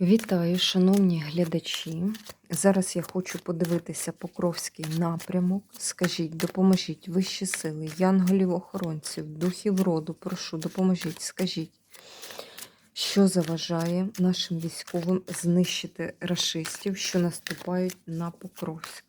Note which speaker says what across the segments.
Speaker 1: Вітаю, шановні глядачі. Зараз я хочу подивитися Покровський напрямок. Скажіть, допоможіть вищі сили, янголів-охоронців, духів роду, прошу, допоможіть, скажіть, що заважає нашим військовим знищити рашистів, що наступають на Покровськ?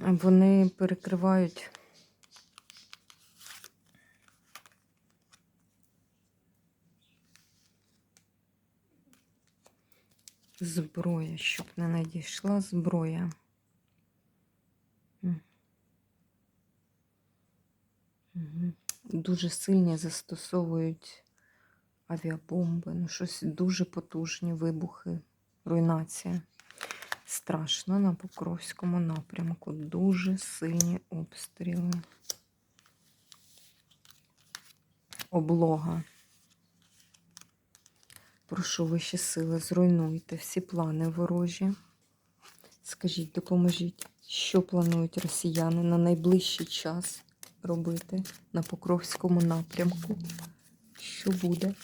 Speaker 1: Вони перекривають. Зброя, щоб не надійшла зброя. Дуже сильні застосовують авіабомби, ну щось дуже потужні вибухи, руйнація. Страшно на Покровському напрямку. Дуже сильні обстріли. Облога. Прошу вищі сили, зруйнуйте всі плани ворожі. Скажіть, допоможіть, що планують росіяни на найближчий час робити на Покровському напрямку? Що буде?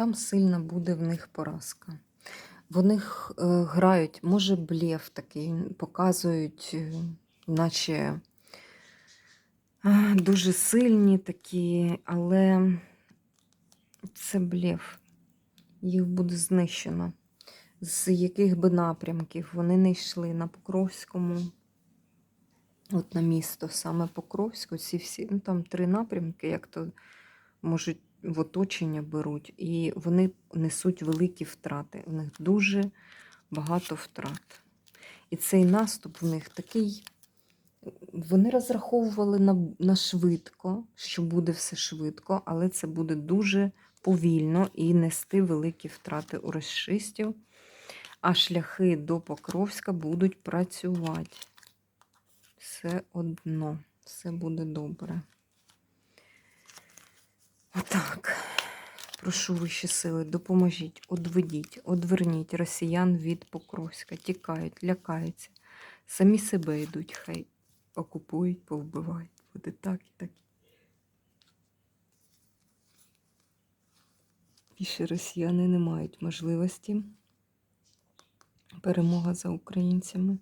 Speaker 1: Там сильна буде в них поразка. Вони е, грають, може, блєв такий, показують, е, наче дуже сильні такі, але це блєв. Їх буде знищено. З яких би напрямків вони не йшли на Покровському, от на місто, саме Покровську, ці всі, ну там три напрямки, як то можуть в оточення беруть, і вони несуть великі втрати. У них дуже багато втрат. І цей наступ в них такий. Вони розраховували на, на швидко, що буде все швидко, але це буде дуже повільно і нести великі втрати у расистів, а шляхи до Покровська будуть працювати. Все одно, все буде добре. Отак. Прошу вищі сили, допоможіть, одведіть, одверніть росіян від Покровська. Тікають, лякаються. Самі себе йдуть, хай окупують, повбивають. Буде так і так. Більше росіяни не мають можливості. Перемога за українцями.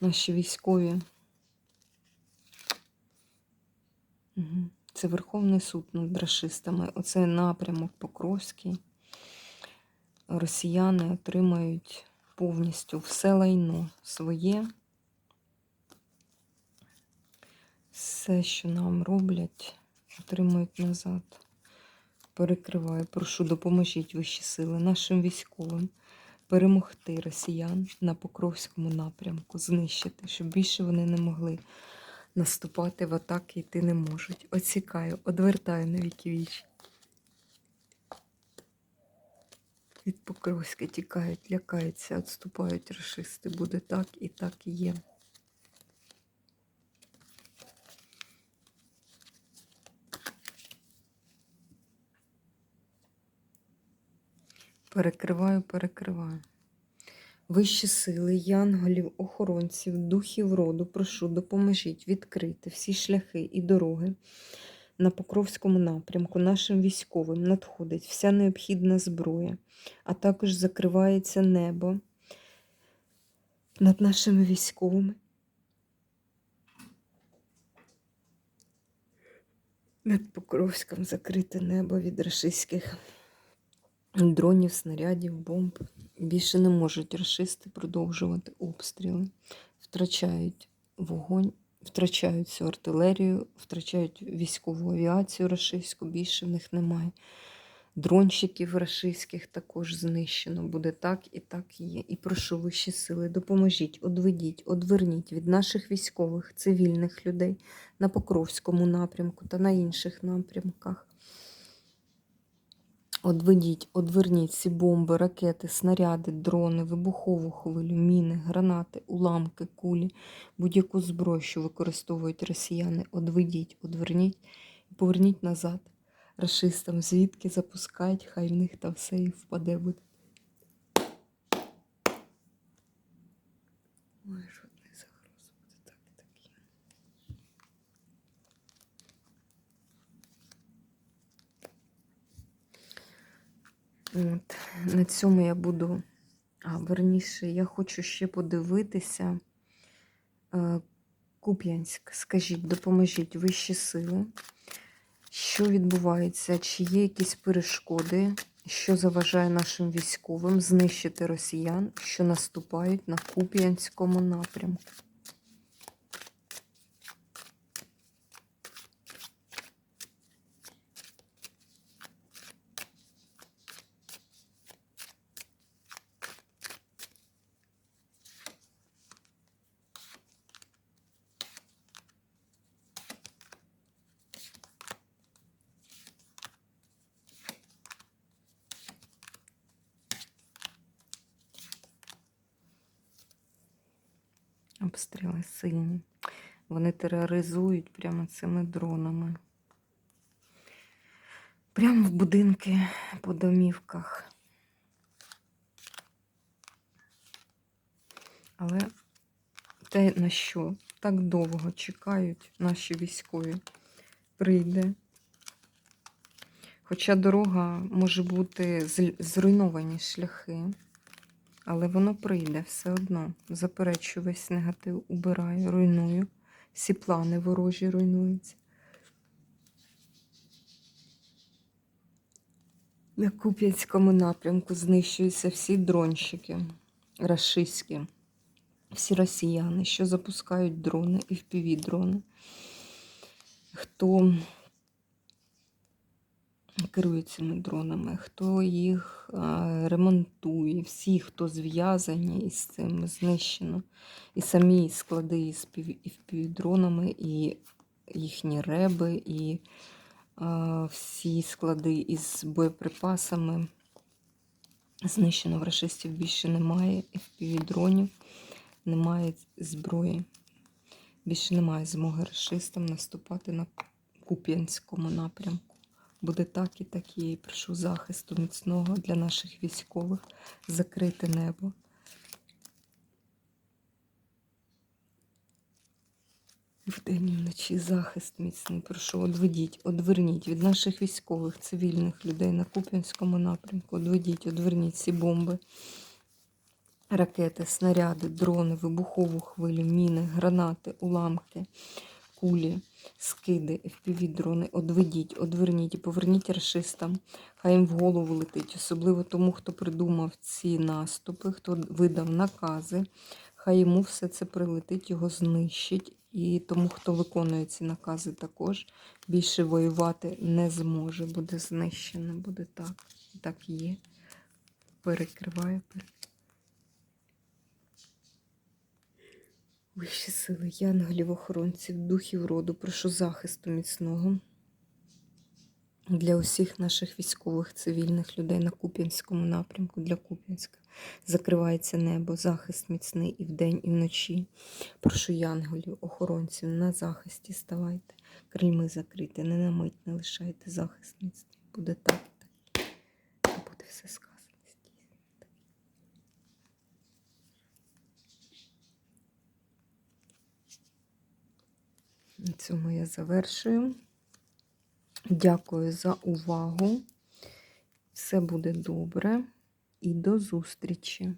Speaker 1: Наші військові. Це Верховний суд над рашистами. Оце напрямок Покровський. Росіяни отримають повністю все лайно своє. Все, що нам роблять, отримують назад. Перекриваю, прошу, допоможіть вищі сили нашим військовим перемогти росіян на Покровському напрямку, знищити, щоб більше вони не могли наступати в атаки йти не можуть. Оцікаю, одвертаю на віки вічі. Від Покровська тікають, лякаються, відступають рашисти. Буде так і так і є. Перекриваю, перекриваю. Вищі сили, янголів, охоронців, духів роду, прошу, допоможіть відкрити всі шляхи і дороги на Покровському напрямку. Нашим військовим надходить вся необхідна зброя, а також закривається небо над нашими військовими. Над Покровськом закрите небо від рашистських дронів, снарядів, бомб. Більше не можуть рашисти продовжувати обстріли, втрачають вогонь втрачають всю артилерію, втрачають військову авіацію рашистську, більше в них немає. Дронщиків рашистських також знищено. Буде так і так є. І прошу вищі сили, допоможіть, одведіть, одверніть від наших військових, цивільних людей на Покровському напрямку та на інших напрямках. Одведіть, одверніть всі бомби, ракети, снаряди, дрони, вибухову хвилю, міни, гранати, уламки, кулі, будь-яку зброю, що використовують росіяни. Одведіть, одверніть і поверніть назад рашистам, звідки запускають, хай в них та все і впаде буде. Ой, жодної загрози буде так і так є. От, на цьому я буду. А, верніше, я хочу ще подивитися. Е, Куп'янськ, скажіть, допоможіть вищі сили. Що відбувається? Чи є якісь перешкоди, що заважає нашим військовим знищити росіян, що наступають на Куп'янському напрямку? Обстріли сильні. Вони тероризують прямо цими дронами. Прямо в будинки по домівках. Але те, на що так довго чекають наші військові, прийде. Хоча дорога може бути зруйновані шляхи. Але воно прийде все одно. Заперечую весь негатив, убираю, руйную. Всі плани ворожі руйнуються. На Куп'янському напрямку знищуються всі дронщики рашистські, всі росіяни, що запускають дрони і впівдрони. Хто керує цими дронами, хто їх ремонтує, всі, хто зв'язані із цим, знищено. І самі склади із пів- і їхні реби, і всі склади із боєприпасами. Знищено в рашистів більше немає впівдронів, немає зброї. Більше немає змоги рашистам наступати на Куп'янському напрямку. Буде так і так. І прошу захисту міцного для наших військових закрити небо. Вдень і вночі захист міцний. Прошу, одведіть, одверніть від наших військових, цивільних людей на Куп'янському напрямку. Одведіть, одверніть ці бомби, ракети, снаряди, дрони, вибухову хвилю, міни, гранати, уламки, кулі, скиди, FPV-дрони. Одведіть, одверніть і поверніть рашистам. Хай їм в голову летить, особливо тому, хто придумав ці наступи, хто видав накази. Хай йому все це прилетить, його знищить. І тому, хто виконує ці накази, також більше воювати не зможе. Буде знищено, буде так. Так є. Перекриваю. пере- Вищі сили, янголів, охоронців, духів роду, прошу захисту міцного для усіх наших військових, цивільних людей на Куп'янському напрямку, для Куп'янська. Закривається небо, захист міцний і вдень, і вночі. Прошу янголів, охоронців, на захисті ставайте, крильми закрити, не на мить не лишайте захист міцний. Буде так так. Буде все сказано. Цьому я завершую. Дякую за увагу. Все буде добре і до зустрічі!